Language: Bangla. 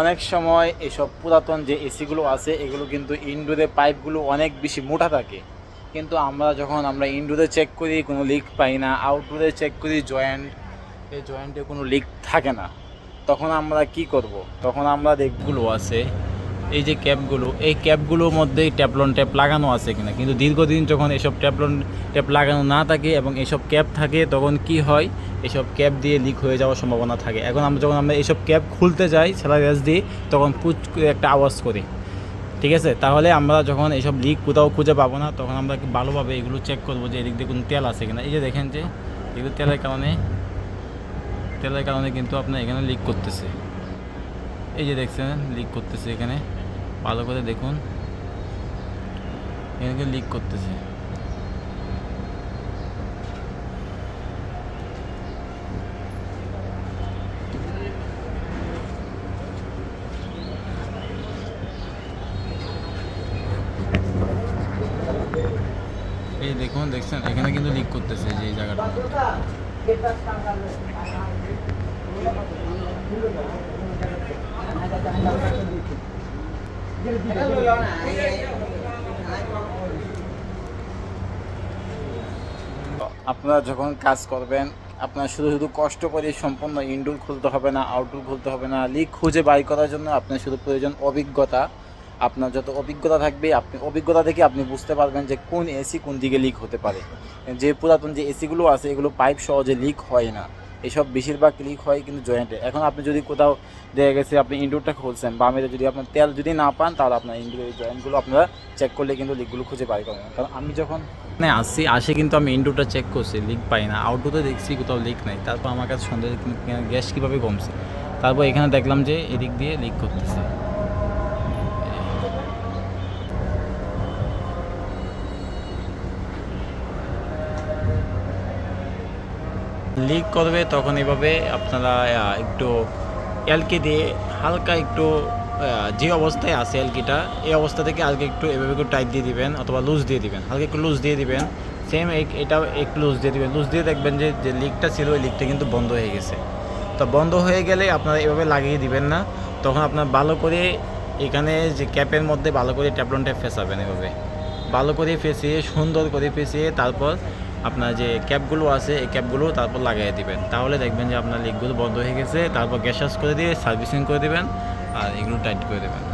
অনেক সময় এসব পুরাতন যে এসিগুলো আছে, এগুলো কিন্তু ইনডোরে পাইপগুলো অনেক বেশি মোটা থাকে। কিন্তু আমরা যখন আমরা ইনডোরে চেক করি, কোনো লিক পাই না। আউটডোরে চেক করি জয়েন্ট এই জয়েন্টে কোনো লিক থাকে না। তখন আমরা কি করব? তখন আমরা দেখগুলো আছে এই যে ক্যাপগুলো, এই ক্যাপগুলোর মধ্যেই ট্যাপলন ট্যাপ লাগানো আছে কিনা? কিন্তু দীর্ঘদিন যখন এসব ট্যাপলন ট্যাপ লাগানো না থাকে এবং এসব ক্যাপ থাকে, তখন কি হয়? এসব ক্যাপ দিয়ে লিক হয়ে যাওয়ার সম্ভাবনা থাকে। এখন আমরা যখন আমরা এইসব ক্যাপ খুলতে যাই, সেলাই রেস দিয়ে, তখন পুচ একটা আওয়াজ করি। ঠিক আছে? তাহলে আমরা যখন এইসব লিক কোথাও খুঁজে পাবো না, তখন আমরা ভালোভাবে এগুলো চেক করব যে এদিক দিয়ে কোনো তেল আছে কিনা? এই যে দেখেন যে, এগুলো তেলের কারণে তেলের কারণে কিন্তু আপনার এখানে লিক করতেছে। এই যে দেখছেন, লিক করতেছে এখানে। ভালো করে দেখুন। এখানে লিক করতেছে। এই দেখুন, দেখছেন? এখানে কিন্তু লিক করতেছে যে এই জায়গাটা। আপনারা যখন কাজ করবেন, আপনার শুধু শুধু কষ্ট করে সম্পূর্ণ ইনডোর খুলতে হবে না আউটডোর খুলতে হবে না লিক খুঁজে বাই করার জন্য আপনার শুধু প্রয়োজন অভিজ্ঞতা। আপনার যত অভিজ্ঞতা থাকবে, আপনি অভিজ্ঞতা থেকে আপনি বুঝতে পারবেন যে কোন এসি কোন দিকে লিক হতে পারে। যে পুরাতন যে এসিগুলো আছে, এগুলো পাইপ সহজে লিক হয় না। এসব বেশিরভাগ ক্লিক হয় কিন্তু জয়েন্টে এখন আপনি যদি কোথাও দেখা গেছে আপনি ইন্ডোরটা খুলছেন বা বামেতে যদি আপনার তেল যদি না পান, তাহলে আপনার ইন্ডোর এই জয়েন্টগুলো আপনারা চেক করলে কিন্তু লিকগুলো খুঁজে পাই পাবেন কারণ আমি যখন মানে আসি, আসে কিন্তু আমি ইন্ডোরটা চেক করছি লিক পাই না। আউটডোরে দেখছি কোথাও লিক নাই। তারপর আমার কাছে সন্দেহ গ্যাস কীভাবে কমছে। তারপর এখানে দেখলাম যে এদিক দিয়ে লিক করতেছে। লিক করবে, তখন এভাবে আপনারা একটু এলকি দিয়ে হালকা একটু যে অবস্থায় আছে এলকিটা এই অবস্থা থেকে হালকা একটু এভাবে একটু টাইট দিয়ে দিবেন অথবা লুজ দিয়ে দিবেন। হালকা একটু লুজ দিয়ে দিবেন। সেম এটাও একটু লুজ দিয়ে দিবেন। লুজ দিয়ে দেখবেন যে যে লিকটা ছিল, ওই লিকটা কিন্তু বন্ধ হয়ে গেছে। তো বন্ধ হয়ে গেলে আপনারা এভাবে লাগিয়ে দিবেন না। তখন আপনার ভালো করে এখানে যে ক্যাপের মধ্যে ভালো করে ট্যাপলন ট্যাপ ফেসাবেন এভাবে। ভালো করে ফেসিয়ে, সুন্দর করে ফেসিয়ে তারপর আপনার যে ক্যাপগুলো আছে, এই ক্যাপগুলো তারপর লাগিয়ে দিবেন। তাহলে দেখবেন যে আপনার লিকগুলো বন্ধ হয়ে গেছে, তারপর গ্যাস করে দিয়ে সার্ভিসিং করে দেবেন, আর এগুলো টাইট করে দেবেন।